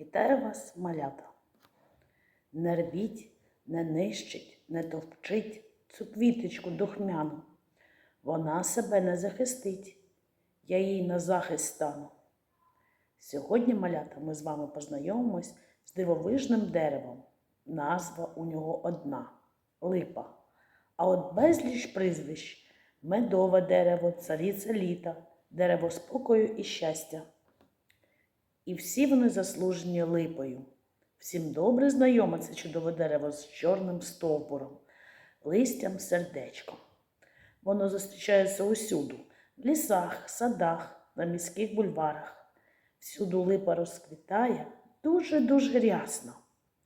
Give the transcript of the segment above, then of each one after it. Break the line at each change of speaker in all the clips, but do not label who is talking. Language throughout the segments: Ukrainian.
Вітаю вас, малята. Не рвіть, не нищить, не товчить цю квіточку духмяну. Вона себе не захистить, я їй на захист стану. Сьогодні, малята, ми з вами познайомимось з дивовижним деревом. Назва у нього одна липа. А от безліч прізвищ медове дерево, цариця літа, дерево спокою і щастя. І всі вони заслужені липою. Всім добре знайоме це чудове дерево з чорним стовбуром, листям сердечком. Воно зустрічається усюду в лісах, садах, на міських бульварах. Всюду липа розквітає дуже-дуже рясно.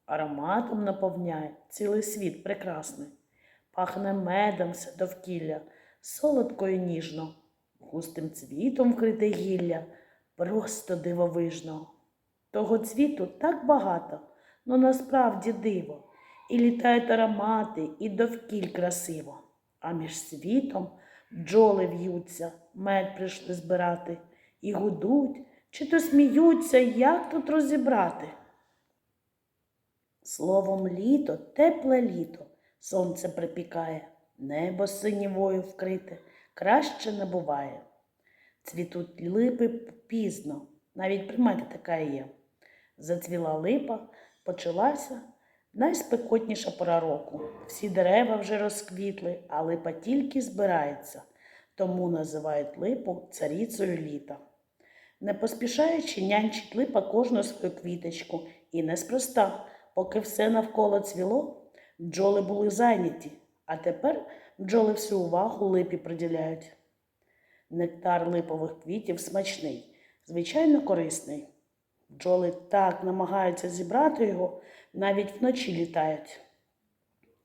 Ароматом наповняє цілий світ прекрасний. Пахне медом все довкілля, солодко і ніжно, густим цвітом вкрите гілля, просто дивовижно. Того цвіту так багато, но насправді диво. І літають аромати, і довкіль красиво. А між світом бджоли в'ються, мед прийшли збирати, і гудуть, чи то сміються, як тут розібрати. Словом літо, тепле літо, сонце припікає, небо синівою вкрите, краще не буває. Цвітуть липи пізно, навіть примета така є. Зацвіла липа, почалася найспекотніша пора року. Всі дерева вже розквітли, а липа тільки збирається, тому називають липу царіцею літа. Не поспішаючи нянчить липа кожну свою квіточку, і неспроста, поки все навколо цвіло, бджоли були зайняті, а тепер бджоли всю увагу липі приділяють. Нектар липових квітів смачний, звичайно корисний. Бджоли так намагаються зібрати його, навіть вночі літають.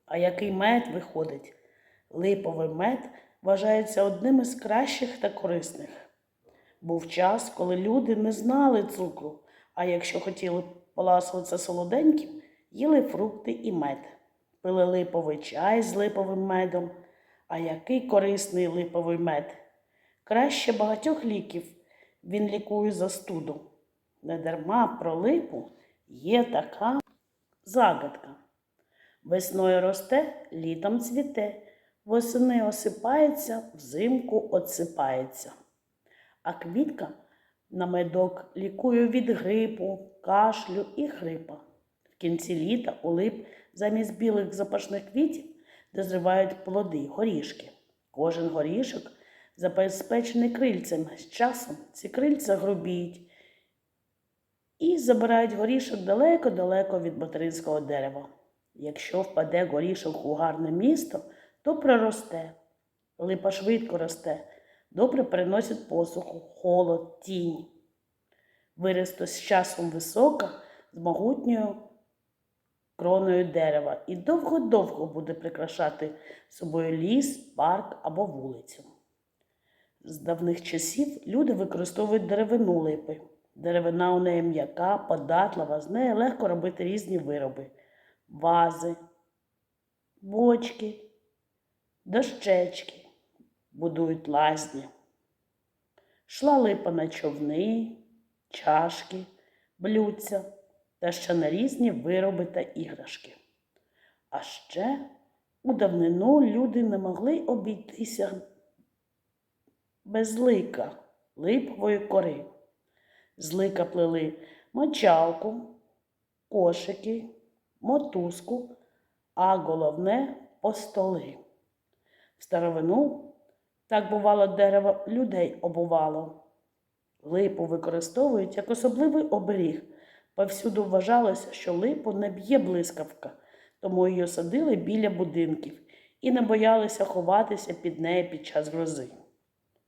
А який мед виходить? Липовий мед вважається одним із кращих та корисних. Був час, коли люди не знали цукру, а якщо хотіли поласуватися солоденьким, їли фрукти і мед, пили липовий чай з липовим медом. А який корисний липовий мед! Краще багатьох ліків він лікує застуду. Недарма про липу є така загадка. Весною росте, літом цвіте, восени осипається, взимку отсипається. А квітка на медок лікує від грипу, кашлю і хрипа. В кінці літа у лип замість білих запашних квітів дозрівають плоди, горішки. Кожен горішок забезпечений крильцями. З часом ці крильця грубіють і забирають горішок далеко-далеко від материнського дерева. Якщо впаде горішок у гарне місто, то проросте. Липа швидко росте, добре переносить посуху, холод, тінь. Виросте з часом висока, з могутньою кроною дерева і довго-довго буде прикрашати собою ліс, парк або вулицю. З давних часів люди використовують деревину липи. Деревина у неї м'яка, податлива, з неї легко робити різні вироби, вази, бочки, дощечки, будують лазні. Шла липа на човни, чашки, блюдця та ще на різні вироби та іграшки. А ще у давнину люди не могли обійтися без лика липової кори. З лика плели мочалку, кошики, мотузку, а головне постоли. В старовину так бувало дерево людей обувало. Липу використовують як особливий оберіг. Повсюду вважалося, що липу не б'є блискавка, тому її садили біля будинків і не боялися ховатися під неї під час грози.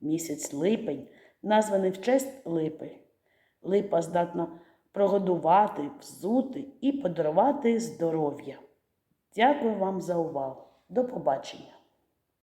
Місяць липень названий в честь липи. Липа здатна прогодувати, взути і подарувати здоров'я. Дякую вам за увагу. До побачення!